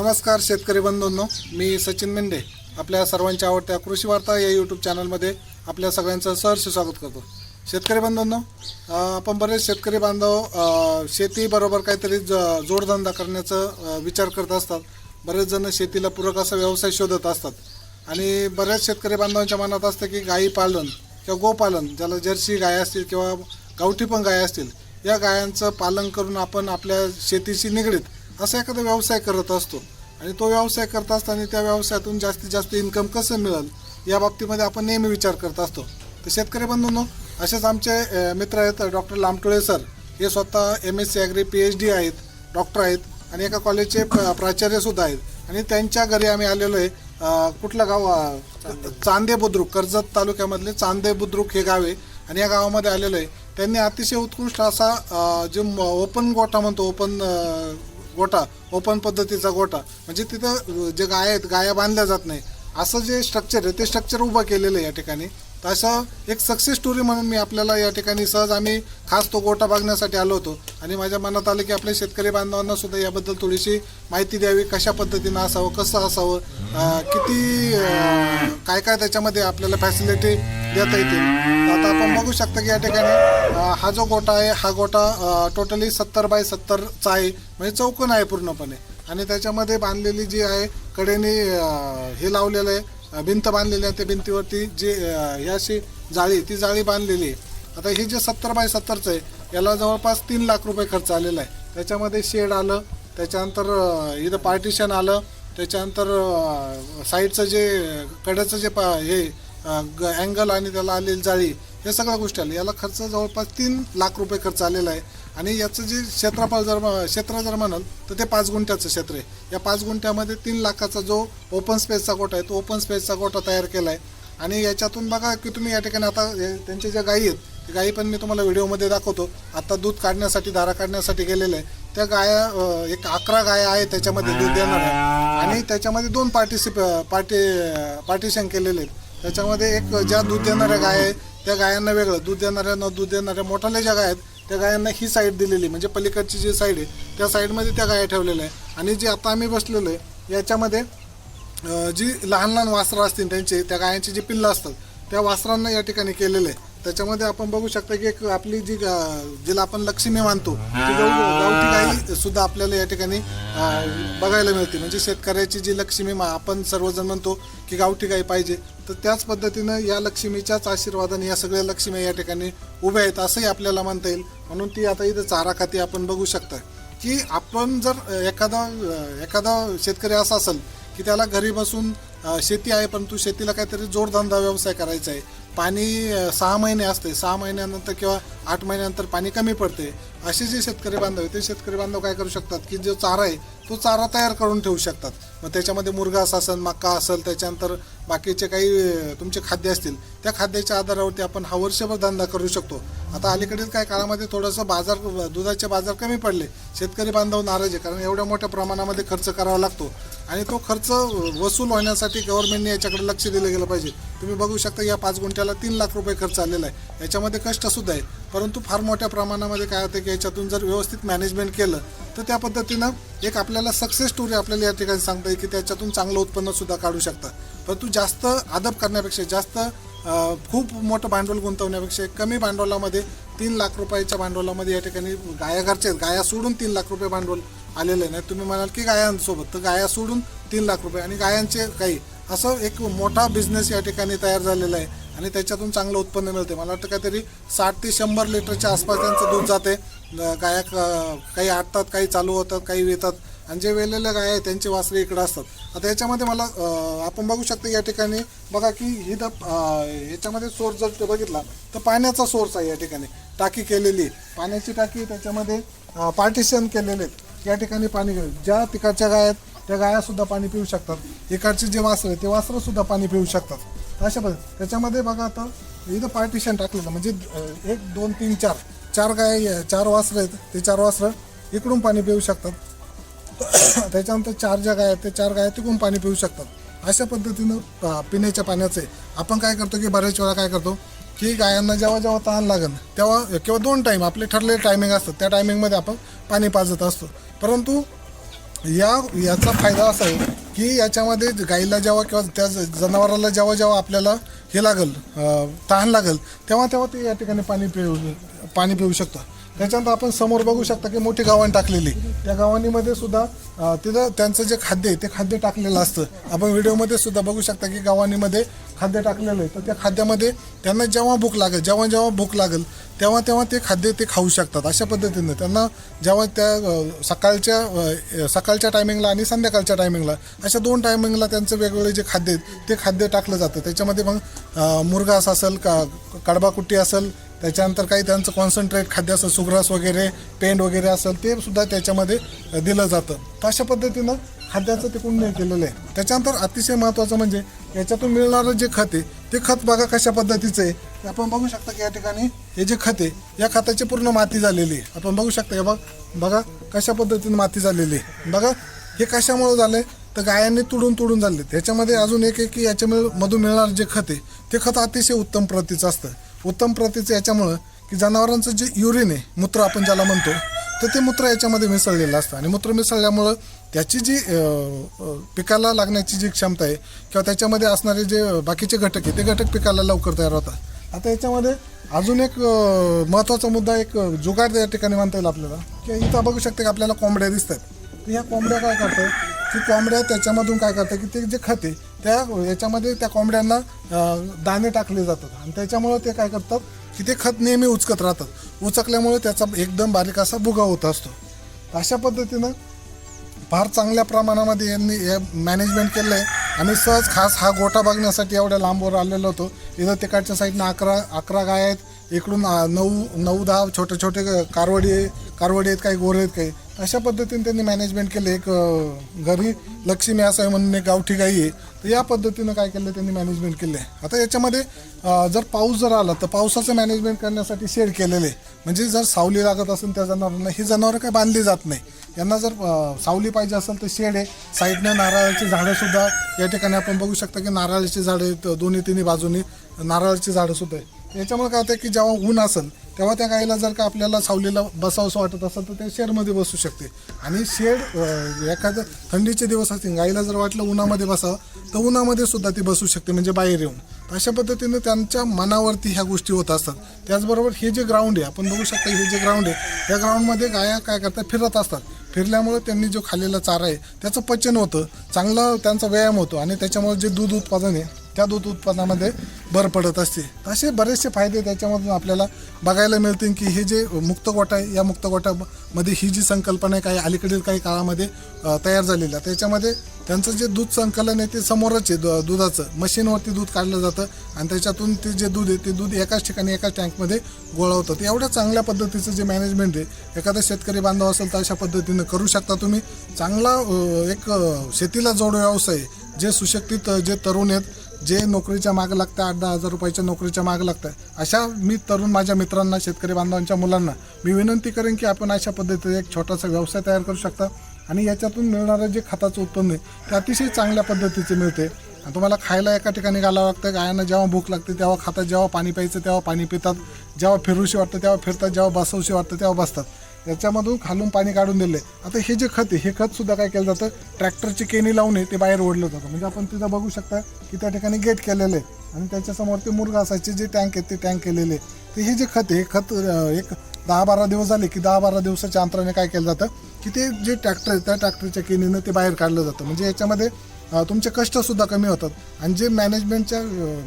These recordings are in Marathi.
नमस्कार शेतकरी बंधूंनो मी सचिन मेंढे. आपल्या सर्वांच्या आवडत्या कृषी वार्ता या यूट्यूब चॅनलमध्ये आपल्या सगळ्यांचं सहर्ष स्वागत करतो. शेतकरी बंधूंनो आपण बरेच शेतकरी बांधव शेतीबरोबर काहीतरी ज जोडधंदा करण्याचं विचार करत असतात. बरेच जण शेतीला पूरक असा व्यवसाय शोधत असतात. आणि बऱ्याच शेतकरी बांधवांच्या मनात असतं की गायी पालन किंवा गोपालन ज्याला जर्सी गाय असतील किंवा गावठी पण गाय असतील या गायांचं पालन करून आपण आपल्या शेतीशी निगडीत असा एखादा व्यवसाय करत असतो आणि तो व्यवसाय करत असताना त्या व्यवसायातून जास्तीत जास्त इन्कम कसं मिळेल या बाबतीमध्ये आपण नेहमी विचार करत असतो. तर शेतकरी बंधूंनो असेच आमचे मित्र आहेत डॉक्टर लामटोळे सर. हे स्वतः M S C agri P H D आहेत डॉक्टर आहेत आणि एका कॉलेजचे प्राचार्यसुद्धा आहेत. आणि त्यांच्या घरी आम्ही आलेलो आहे कुठलं गाव चांदे बुद्रुक कर्जत तालुक्यामधले चांदे बुद्रुक हे गाव आहे. आणि या गावामध्ये आलेलो आहे. त्यांनी अतिशय उत्कृष्ट असा जे ओपन गोठा म्हणतो ओपन गोठा ओपन पद्धतीचा गोठा म्हणजे तिथं जे गाय आहेत गाया बांधल्या जात नाही. असं जे स्ट्रक्चर आहे ते स्ट्रक्चर उभं केलेलं आहे या ठिकाणी. तर असं एक सक्सेस स्टोरी म्हणून मी आपल्याला या ठिकाणी सहज आम्ही खास तो गोटा बघण्यासाठी आलो होतो. आणि माझ्या मनात आलं की आपल्या शेतकरी बांधवांना सुद्धा याबद्दल थोडीशी माहिती द्यावी कशा पद्धतीनं असावं कसं असावं किती काय काय त्याच्यामध्ये आपल्याला फॅसिलिटी देता येतील. आता आपण बघू शकता की या ठिकाणी हा जो गोटा आहे हा गोटा टोटली सत्तर बाय सत्तरचा आहे. म्हणजे चौकोन आहे पूर्णपणे. आणि त्याच्यामध्ये बांधलेली जी आहे कडेने हे लावलेलं आहे भिंत बांधलेली आहे त्या भिंतीवरती जी ही अशी जाळी ती जाळी बांधलेली आहे. आता हे जे सत्तर बाय सत्तरचं आहे याला जवळपास तीन लाख रुपये खर्च आलेला आहे. त्याच्यामध्ये शेड आलं त्याच्यानंतर इथं पार्टिशन आलं त्याच्यानंतर साईडचं जे कड्याचं जे पा हे अँगल आणि त्याला आलेली जाळी या सगळ्या गोष्टी आल्या. याला खर्च जवळपास तीन लाख रुपये खर्च आलेला आहे. आणि याचं जे क्षेत्रफळ जर म- क्षेत्र जर म्हणाल तर ते पाच गुंठ्याचं क्षेत्र आहे. या पाच गुंठ्यामध्ये तीन लाखाचा जो ओपन स्पेसचा गोठा आहे तो ओपन स्पेसचा गोठा तयार केला आहे आणि याच्यातून बघा की तुम्ही या ठिकाणी आता त्यांचे त्यांच्या ज्या गायी आहेत गाई गायी पण मी तुम्हाला व्हिडिओमध्ये दाखवतो. आता दूध काढण्यासाठी धारा काढण्यासाठी गेलेले आहे. त्या गाया एक अकरा गाया आहेत त्याच्यामध्ये दूध देणाऱ्या. आणि त्याच्यामध्ये दोन पार्टिसिप पार्टी पार्टिशन केलेले आहेत. त्याच्यामध्ये एक ज्या दूध देणाऱ्या गाय आहेत त्या गायांना वेगळं. दूध देणाऱ्या न दूध देणाऱ्या मोठाल्या ज्या गाय आहेत त्या गायांना ही साईड दिलेली म्हणजे पलीकडची जी साईड आहे त्या साईडमध्ये त्या गाया ठेवलेल्या आहे आणि जे आता आम्ही बसलेलो आहे याच्यामध्ये जी लहान लहान वासरं असतील त्यांचे त्या गायांची जी पिल्लं असतात त्या वासरांना या ठिकाणी केलेलं आहे. त्याच्यामध्ये आपण बघू शकता की एक आपली जी जिला आपण लक्ष्मी मानतो ती गाव- गावठी गाई सुद्धा आपल्याला या ठिकाणी बघायला मिळते. म्हणजे शेतकऱ्याची जी लक्ष्मी मा- आपण सर्वजण म्हणतो की गावठी गाई पाहिजे. तर त्याच पद्धतीनं या लक्ष्मीच्याच आशीर्वादाने या सगळ्या लक्ष्मी या ठिकाणी उभ्या आहेत असंही आपल्याला म्हणता येईल. म्हणून ती आता इथं चारा खाती आपण बघू शकता. की आपण जर एखादा एखादा शेतकरी असा असेल की त्याला घरी बसून शेती आहे परंतु शेतीला काहीतरी जोडधंदा व्यवसाय करायचा आहे. पाणी सहा महिने असते. सहा महिन्यानंतर किंवा आठ महिन्यानंतर पाणी कमी पडते. असे जे शेतकरी बांधव आहे ते शेतकरी बांधव काय करू शकतात की जो चारा आहे तो चारा तयार करून ठेवू शकतात. मग त्याच्यामध्ये मुरघास असेल मका असेल त्याच्यानंतर बाकीचे काही तुमचे खाद्य असतील त्या खाद्याच्या आधारावरती आपण हा वर्षभर धंदा करू शकतो. आता अलीकडील काही काळामध्ये थोडंसं बाजार दुधाचे बाजार कमी पडले. शेतकरी बांधव नाराज आहे कारण एवढ्या मोठ्या प्रमाणामध्ये खर्च करावा लागतो. आणि तो खर्च वसूल होण्यासाठी गव्हर्नमेंटने याच्याकडे लक्ष दिलं गेलं पाहिजे. तुम्ही बघू शकता या पाच गुंठ्याला तीन लाख रुपये खर्च आलेला आहे. याच्यामध्ये कष्टसुद्धा आहे परंतु फार मोठ्या प्रमाणामध्ये काय होतं की याच्यातून जर व्यवस्थित मॅनेजमेंट केलं तर त्या पद्धतीनं एक आपल्याला सक्सेस स्टोरी आपल्याला या ठिकाणी सांगता येईल की त्याच्यातून चांगलं उत्पन्नसुद्धा काढू शकता. परंतु जास्त आदब करण्यापेक्षा जास्त खूप मोठं भांडवल गुंतवण्यापेक्षा कमी भांडवलामध्ये तीन लाख रुपयाच्या भांडवलामध्ये या ठिकाणी गाया घरचे गाया सोडून तीन लाख रुपये भांडवल आलेलं नाही तुम्ही म्हणाल की गायांसोबत. तर गाया सोडून तीन लाख रुपये आणि गायांचे काही. असं एक मोठा बिझनेस या ठिकाणी तयार झालेला आहे आणि त्याच्यातून चांगलं उत्पन्न मिळते मला वाटतं काहीतरी साठ ते शंभर लिटरच्या आसपास त्यांचं दूध जाते गाया काही आटतात काही चालू होतात काही येतात आणि जे वेलेल्या गाय आहेत त्यांचे वासरे इकडं असतात. आता याच्यामध्ये मला आपण बघू शकतो या ठिकाणी बघा की ही द याच्यामध्ये सोर्स जर ते बघितला तर पाण्याचा सोर्स आहे या ठिकाणी. टाकी केलेली आहे. पाण्याची टाकी त्याच्यामध्ये पार्टिशन केलेले आहेत. या ठिकाणी पाणी घेऊ. ज्या तिकडच्या गाय आहेत त्या गाया सुद्धा पाणी पिऊ शकतात. इकडचे जे वासरं आहेत ते वासरं सुद्धा पाणी पिऊ शकतात. अशा पद्धती त्याच्यामध्ये बघा आता इथं पार्टिशन टाकलेलं म्हणजे एक दोन तीन चार. चार गाय चार वासरं आहेत ते चार वासरं इकडून पाणी पिऊ शकतात. त्याच्यानंतर चार ज्या गाय आहेत ते चार गाय तिकडून पाणी पिऊ शकतात. अशा पद्धतीनं पिण्याच्या पाण्याचे आपण काय करतो की बऱ्याच वेळा काय करतो की गायांना जेव्हा जेव्हा तहान लागेल तेव्हा किंवा दोन टाईम आपले ठरलेले टायमिंग असतात. त्या टायमिंगमध्ये आपण पाणी पाजत असतो. परंतु या याचा फायदा असा आहे की याच्यामध्ये गाईला जेव्हा किंवा त्या ज- जनावराला जेव्हा जेव्हा आपल्याला हे लागेल तहान लागेल तेव्हा तेव्हा ते या ठिकाणी पाणी पिऊ पाणी पिऊ शकतं त्याच्यानंतर आपण समोर बघू शकता की मोठी गावण टाकलेली. त्या गावांनीमध्ये सुद्धा तिथं त्यांचं जे खाद्य आहे ते खाद्य टाकलेलं असतं. आपण व्हिडिओमध्ये सुद्धा बघू शकता की गावांनीमध्ये खाद्य टाकलेलं आहे तर त्या खाद्यामध्ये त्यांना जेव्हा भूक लागेल जेव्हा जेव्हा भूक लागेल तेव्हा तेव्हा ते खाद्य ते खाऊ शकतात अशा पद्धतीनं. त्यांना जेव्हा त्या सकाळच्या सकाळच्या टायमिंगला आणि संध्याकाळच्या टायमिंगला अशा दोन टायमिंगला त्यांचं वेगवेगळे जे खाद्य आहेत ते खाद्य टाकलं जातं. त्याच्यामध्ये मग मुरघास असेल का कडबाकुट्टी असेल त्याच्यानंतर काही त्यांचं कॉन्सन्ट्रेट खाद्य असेल सुग्रास वगैरे पेंड वगैरे असेल ते सुद्धा त्याच्यामध्ये दिलं जातं. तर अशा पद्धतीनं खाद्याचं ते कुंड केलेलं आहे. त्याच्यानंतर अतिशय महत्त्वाचं म्हणजे याच्यातून मिळणारं जे खत आहे ते खत बघा कशा पद्धतीचं आहे. आपण बघू शकता की या ठिकाणी हे जे खत आहे या खताची पूर्ण माती झालेली आहे. आपण बघू शकता हे बघ बघा कशा पद्धतीने माती झालेली आहे. बघा हे कशामुळे झालंय? तर गायांनी तुडून तुडून झाले त्याच्यामध्ये अजून एक आहे की याच्या मिळ- मधून मिळणारं जे खत आहे ते खत अतिशय उत्तम प्रतीचं असतं. उत्तम प्रतीचं याच्यामुळं की जनावरांचं जे युरिन आहे मूत्र आपण ज्याला म्हणतो तर ते मूत्र याच्यामध्ये मिसळलेलं असतं. आणि मूत्र मिसळल्यामुळं त्याची जी पिकाला लागण्याची जी क्षमता आहे किंवा त्याच्यामध्ये असणारे जे बाकीचे घटक आहे ते घटक पिकाला लवकर तयार होतात. आता याच्यामध्ये अजून एक महत्त्वाचा मुद्दा एक अं, जुगाड या ठिकाणी म्हणता येईल आपल्याला. की इथं बघू शकते की आपल्याला कोंबड्या दिसतात. तर ह्या कोंबड्या काय करतात की कोंबड्या त्याच्यामधून काय करतात की ते जे खत आहे त्या याच्यामध्ये त्या कोंबड्यांना दाणे टाकले जातात. आणि त्याच्यामुळं ते काय करतात की ते खत नेहमी उचकत राहतात. उचकल्यामुळे त्याचा एकदम बारीक असा भुगा होत असतो. अशा पद्धतीनं फार चांगल्या प्रमाणामध्ये यांनी हे मॅनेजमेंट केलं आहे आम्ही सहज खास हा गोटा बघण्यासाठी एवढ्या लांबवर आलेलो होतो. इथं तिकडच्या साईडनं अकरा अकरा गाय आहेत. इकडून नऊ नऊ दहा छोटे छोटे कारवडी आहे कारवडी आहेत काही गोरे आहेत काही अशा पद्धतीने त्यांनी मॅनेजमेंट केलं. एक घरी लक्ष्मी असं आहे म्हणून एक गावठी गाई आहे. तर या पद्धतीनं काय केलं त्यांनी मॅनेजमेंट केलं आहे आता याच्यामध्ये जर पाऊस जर आला तर पावसाचं मॅनेजमेंट करण्यासाठी शेड केलेलं आहे. म्हणजे जर सावली लागत असेल त्या जनावरांना ही जनावरं काही बांधली जात नाही. यांना जर सावली पाहिजे असेल तर शेड आहे. साईडनं नारळाची झाडंसुद्धा या ठिकाणी आपण बघू शकता की नारळाची झाडं आहेत दोन्ही तिन्ही बाजूनी नारळाची झाडंसुद्धा आहे याच्यामुळे काय होतं की जेव्हा ऊन असेल तेव्हा त्या गाईला जर का आपल्याला सावलीला बसावंसं वाटत असेल तर ते शेडमध्ये बसू शकते. आणि शेड एखादं थंडीचे दिवस असतील गाईला जर वाटलं उन्हामध्ये बसावं तर उन्हामध्ये सुद्धा ती बसू शकते म्हणजे बाहेर येऊन. अशा पद्धतीने त्यांच्या मनावरती ह्या गोष्टी होत असतात. त्याचबरोबर हे जे ग्राउंड आहे आपण बघू शकता हे जे ग्राउंड आहे या ग्राउंडमध्ये गाया काय करतात? फिरत असतात. फिरल्यामुळे त्यांनी जो खाल्लेला चारा आहे त्याचं पचन होतं चांगला त्यांचा व्यायाम होतो आणि त्याच्यामुळे जे दूध उत्पादन आहे त्या दूध उत्पादनामध्ये भर पडत असते. असे बरेचसे फायदे त्याच्यामधून आपल्याला बघायला मिळतील की हे जे मुक्त गोठा आहे या मुक्त गोटामध्ये ही जी संकल्पना आहे काही अलीकडील काही काळामध्ये तयार झालेली आहे. त्याच्यामध्ये त्यांचं जे दूध संकलन आहे ते समोरच आहे दु- दुधाचं. मशीनवरती दूध काढलं जातं आणि त्याच्यातून ते जे दूध आहे ते दूध एकाच ठिकाणी एकाच टँकमध्ये गोळा होतं ते एवढ्या चांगल्या पद्धतीचं जे मॅनेजमेंट आहे एखादा शेतकरी बांधव असेल तर अशा पद्धतीनं करू शकता तुम्ही. चांगला एक शेतीला जोड व्यवसाय जे सुशक्तित जे तरुण आहेत जे नोकरीच्या मागं लागतं आठ दहा हजार रुपयाच्या नोकरीच्या मागं लागतं अशा मी तरुण माझ्या मित्रांना शेतकरी बांधवांच्या मुलांना मी विनंती करेन की आपण अशा पद्धतीने एक छोटासा व्यवसाय तयार करू शकता. आणि याच्यातून मिळणारं जे खताचं उत्पन्न आहे ते अतिशय चांगल्या पद्धतीचे मिळते. आणि तुम्हाला खायला एका ठिकाणी घालावं लागतं गायांना जेव्हा भूक लागते तेव्हा खातात जेव्हा पाणी प्यायचं तेव्हा पाणी पितात. जेव्हा फिरूशी वाटतं तेव्हा फिरतात जेव्हा बसवशी वाटतं तेव्हा बसतात. याच्यामधून खालून पाणी काढून दिले. आता हे जे खत आहे हे खत सुद्धा काय केलं जातं? ट्रॅक्टरची केनी लावून ते बाहेर ओढलं जातं. म्हणजे आपण तिथं बघू शकता की त्या ठिकाणी गेट केलेलं आहे आणि त्याच्यासमोर ते मुरगा असायचे जे टँक आहेत ते टँक केलेले आहे. हे जे खत आहे हे खत एक दहा बारा दिवस झाले की दहा बारा दिवसाच्या अंतराने काय केलं जातं? की ते जे ट्रॅक्टर आहे त्या ट्रॅक्टरच्या केनीनं ते बाहेर काढलं जातं. म्हणजे याच्यामध्ये तुमचे कष्टसुद्धा कमी होतात. आणि जे मॅनेजमेंटच्या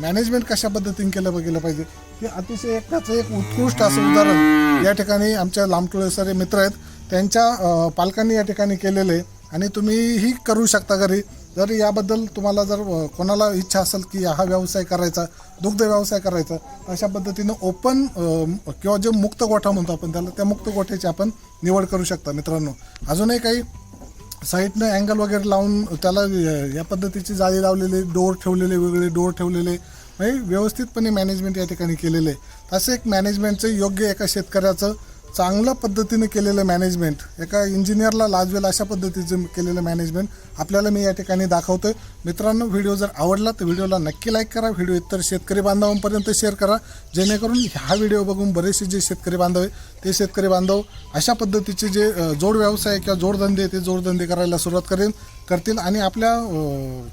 मॅनेजमेंट कशा पद्धतीने केलं गेलं पाहिजे हे अतिशय एक त्याचं एक उत्कृष्ट असं उदाहरण या ठिकाणी आमच्या लांबटोळे सारे मित्र आहेत. त्यांच्या पालकांनी या ठिकाणी केलेलं आहे आणि तुम्हीही करू शकता घरी. जर याबद्दल तुम्हाला जर कोणाला इच्छा असेल की हा व्यवसाय करायचा दुग्ध व्यवसाय करायचा अशा पद्धतीनं ओपन किंवा जे मुक्त गोठा म्हणतो आपण त्याला त्या मुक्त गोठ्याची आपण निवड करू शकता मित्रांनो. अजूनही काही साईडनं अँगल वगैरे लावून त्याला या पद्धतीची जाळी लावलेले डोर ठेवलेले वेगळे डोर ठेवलेले म्हणजे व्यवस्थितपणे मॅनेजमेंट या ठिकाणी केलेलं आहे. असं एक मॅनेजमेंटचं योग्य एका शेतकऱ्याचं चांगल्या पद्धतीने केलेलं मॅनेजमेंट एका इंजिनियरला लाजवेल अशा पद्धतीचं केलेलं मॅनेजमेंट आपल्याला मी या ठिकाणी दाखवतो आहे मित्रांनो व्हिडिओ जर आवडला तर व्हिडिओला नक्की लाईक करा. व्हिडिओ इतर शेतकरी बांधवांपर्यंत शेअर करा. जेणेकरून हा व्हिडिओ बघून बरेचसे जे शेतकरी बांधव आहे ते शेतकरी बांधव अशा पद्धतीचे जे जोड व्यवसाय किंवा जोडधंदे आहे, ते जोडधंदे करायला सुरुवात करेल करतील आणि आपल्या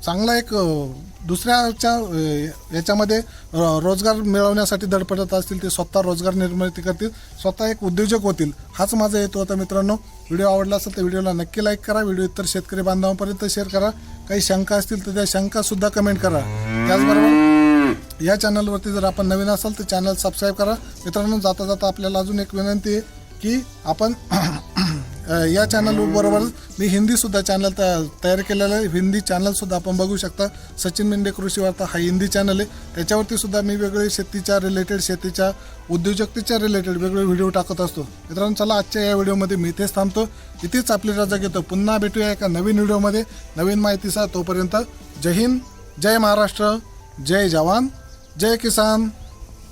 चांगला एक दुसऱ्याच्या याच्यामध्ये रोजगार मिळवण्यासाठी धडपडत असतील ते स्वतः रोजगार निर्मिती करतील स्वतः एक उद्योजक होतील हाच माझा हेतू होता मित्रांनो. व्हिडिओ आवडला असेल तर व्हिडिओला नक्की लाईक करा व्हिडिओ इतर शेतकरी बांधवांपर्यंत शेअर करा. काही शंका असतील तर त्या शंकासुद्धा कमेंट करा. त्याचबरोबर या चॅनलवरती जर आपण नवीन असाल तर चॅनल सबस्क्राईब करा. मित्रांनो जाता जाता आपल्याला अजून एक विनंती आहे की आपण या चॅनलबरोबर मी हिंदीसुद्धा चॅनल तयार केलेलं आहे. हिंदी चॅनलसुद्धा आपण बघू शकता. सचिन मेंढे कृषी वार्ता हा हिंदी चॅनल आहे. त्याच्यावरती सुद्धा मी वेगळे शेतीच्या रिलेटेड शेतीच्या उद्योजकतेच्या रिलेटेड वेगळे व्हिडिओ टाकत असतो. मित्रांनो चला आजच्या या व्हिडिओमध्ये मी इथेच थांबतो. इथेच आपली रजा घेतो. पुन्हा भेटूया एका नवीन व्हिडिओमध्ये नवीन माहितीचा तोपर्यंत जय हिंद जय महाराष्ट्र जय जवान जय किसान.